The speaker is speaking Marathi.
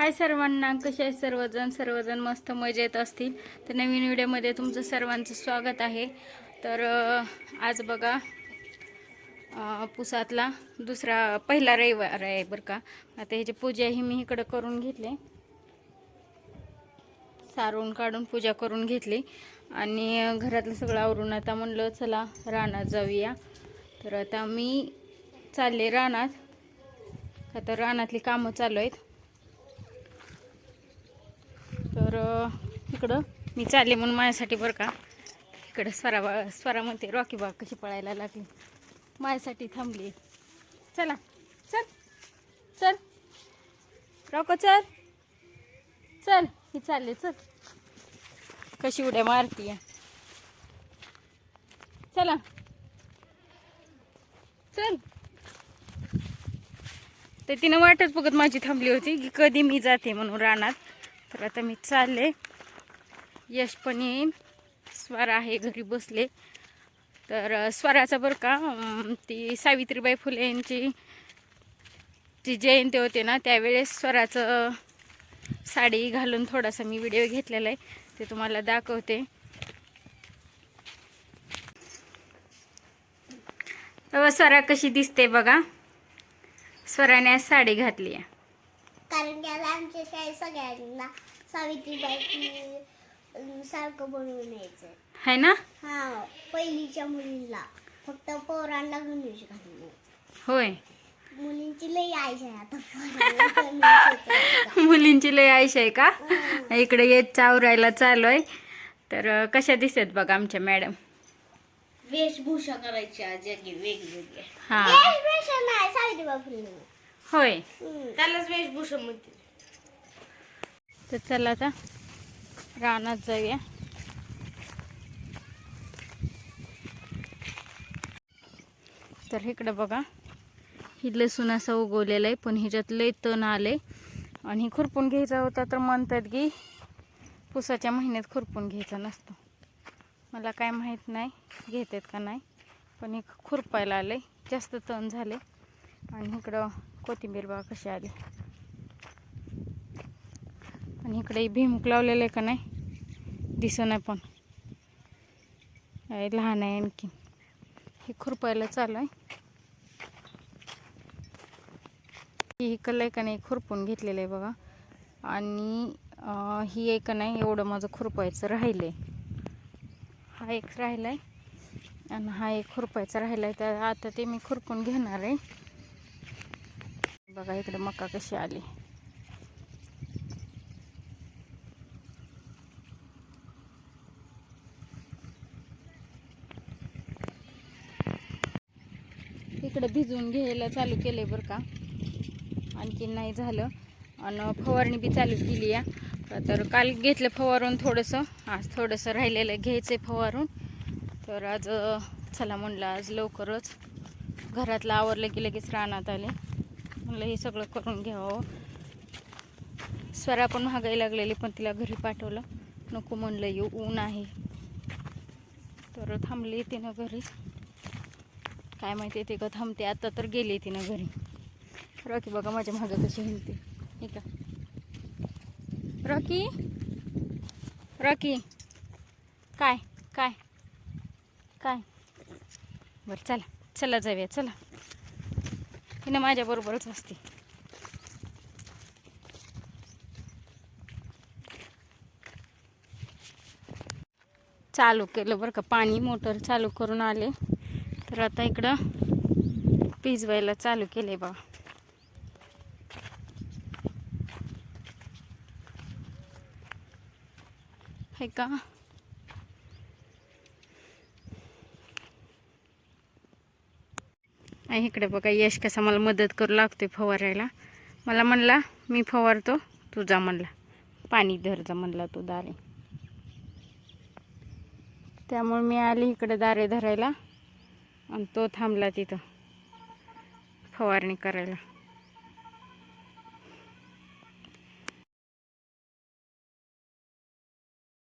हाय सर्वांना कसे आहे सर्वजण? सर्वजण मस्त मजेत असतील. तर नवीन व्हिडिओमध्ये तुमचं सर्वांचं स्वागत आहे. तर आज बघा पुसातला दुसरा पहिला रविवार आहे बरं का. आता ह्याची पूजा ही मी इकडं करून घेतली. सारून काढून पूजा करून घेतली. आणि घरातलं सगळं आवरून आता म्हणलं चला रानात जाऊया. तर आता मी चालले रानात. आता रानातली कामं चालू आहेत. तर इकडं मी चालले म्हणून माझ्यासाठी बरं का. इकडं स्वरा बा स्वरा म्हणते रॉकी बाग कशी पळायला लागली? माझ्यासाठी थांबली. चला चल चल. रॉको चल. चल ही चालले चल. कशी उड्या मारती चला. चल. तर तिनं वाटच बघत माझी थांबली होती की कधी मी जाते म्हणून रानात. आता मी चालले. यश पण येईन. स्वर आहे घरी बसले. तर स्वराचा बरं का ती सावित्रीबाई फुले यांची जी जयंती होते ना त्यावेळेस स्वराचं साडी घालून थोडासा मी व्हिडिओ घेतलेला आहे. ते तुम्हाला दाखवते. स्वरा कशी दिसते बघा. स्वराने आज साडी घातली आहे. आमच्या शाळेत सगळ्यांना सावित्रीबाई सारखं बनवून यायचं है ना? हा पहिलीच्या मुलींना फक्त पोरांना गणेश घालून होय. मुलींची लई आयश आहे आता पोरांना. मुलींची लय आयुष आहे का. इकडे येत चावरायला चालू आहे. तर कशा दिसत बघा आमच्या मॅडम? वेशभूषा करायची आज जगी वेगवेगळ्या. हा. वेशभूषा नाही सावित्रीबाई फुले. होय. त्यालाच वेशभूषा म्हणते तर चला आता रानात जाऊया. तर इकडं बघा ही लसूण असं उगवलेलं आहे पण ह्याच्यात लय तण आले आणि खुरपून घ्यायचा होता तर म्हणतात की पुसाच्या महिन्यात खुरपून घ्यायचा नसतो. मला काय माहीत नाही घेतात का नाही पण हे खुरपायला आले जास्त तण झाले आणि इकडं कोथिंबीर बघा कशी आली. आणि इकडे भीमुक लावलेलं आहे का नाही? दिसना पण. लहान आहे आणखी. हे खुरपायला चालू आहे. ही कल आहे का नाही खुरपून घेतलेलं आहे बघा. आणि ही एक नाही एवढं माझं खुरपायचं राहिलं आहे हा एक राहिला आहे आणि हा एक खुरपायचा राहिला आहे तर आता ते मी खुरपून घेणार आहे. बघा इकडे मका कशी आली. इकडं भिजवून घ्यायला चालू केलंय बरं का. आणखीन नाही झालं. आणि फवारणी बी चालू केली आहे तर काल घेतलं फवारून थोडंसं. आज थोडंसं राहिलेलं घ्यायचं आहे फवारून. तर आज चला म्हणलं आज लवकरच घरातलं आवरलं की लगेच रानात आले. म्हणलं हे सगळं करून घ्यावं. स्वरा पण महागाई लागलेली पण तिला घरी पाठवलं. नको म्हणलं येऊ ऊन आहे. तर थांबली तिनं घरी. काय माहिती ते का थांबते. आता तर गेली तिनं घरी. रॉकी बघा माझ्या मागं कशी हिंडते. हे का रॉकी? रॉकी? काय? काय? काय? बरं चला. चला जाऊया चला. हिनं माझ्याबरोबरच असते. चालू केलं बरं का. पाणी मोटर चालू करून आले. तर आता इकडं भिजवायला चालू केले बा हे का? इकडे बघा यश कसा मला मदत करू लागतोय फवारायला. मला म्हणला मी फवारतो तुझा म्हणला. पाणी धरजा म्हणला तू दारे. त्यामुळे मी आली इकडे दारे धरायला. आणि तो थांबला तिथं फवारणी करायला